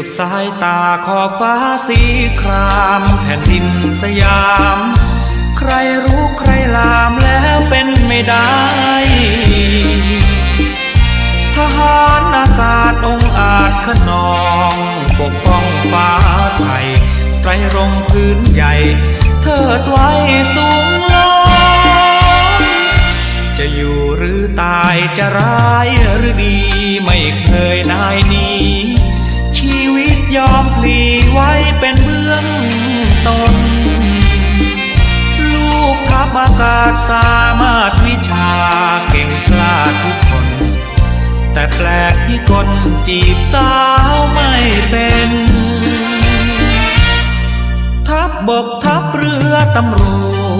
ุดสายตาขอบฟ้าสีครามแผ่นดินสยาม ใครรู้ใครลามแล้วเป็นไม่ได้ ทหารอากาศองอาจขนอง ปกป้องฟ้าไทยไตรรงพื้นใหญ่ เทิดไว้สูงลงจะอยู่หรือตายจะร้ายหรือดีไม่เคยนายหนี้ ยอมพลีไว้เป็นเบื้องต้น ลูกทัพอากาศสามารถวิชาเก่งกล้าทุกคน แต่แปลกที่คนจีบสาวไม่เป็น ทัพบบกทัพเรือตำร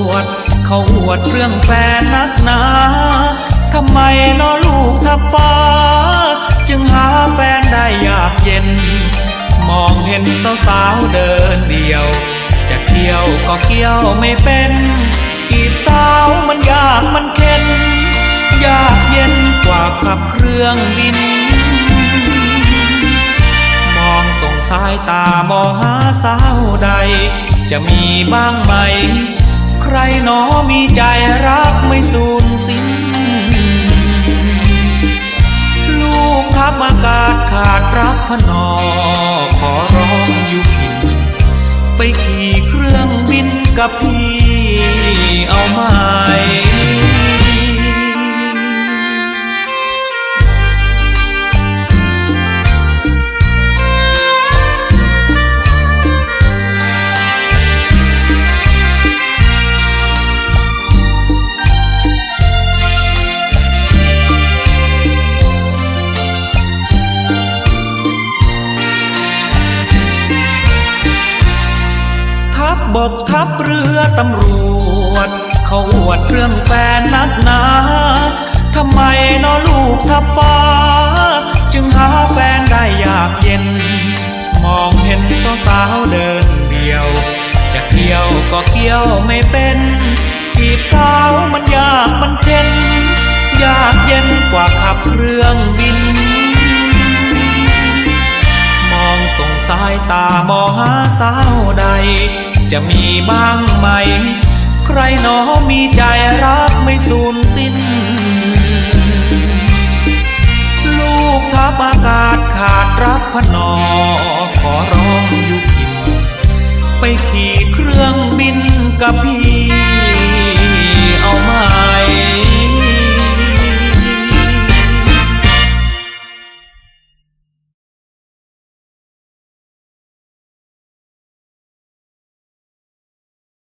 วจ เขาอวดเรื่องแฟนนักหนาทำไมนอลูกทัพฟ้า จึงหาแฟนได้ยากเย็น ห็นสาวๆเดินเดียว จะเกี่ยวก็เกี่ยวไม่เป็น จีบสาวมันยากมันเข็นยากเย็นกว่าขับเครื่องบิน มองส่งสายตามองหาสาวใด จะมีบ้างไหม ใครหนอมีใจรักไม่สูญสิ้นลูกทัพอากาศขาดรักพนอ ไปขี่เครื่องบินกับพี่เอาไหม บกทัพเรือตำรวจ เขาอวดเรื่องแฟนนักหนาทำไมนอลูกทัพฟ้า จึงหาแฟนได้ยากเย็น มองเห็นสาวๆเดินเดียว จะเกี่ยวก็เกี่ยวไม่เป็นจีบสาวมันยากมันเข็นยากเย็นกว่าขับเครื่องบิน มองส่งสายตามองหาสาวใด จะมีบ้างไหม ใครหนอมีใจรักไม่สูญสิ้น ลูกทัพอากาศขาดรักพนอ ขอร้องอยู่พินไปขี่เครื่องบินกับพี่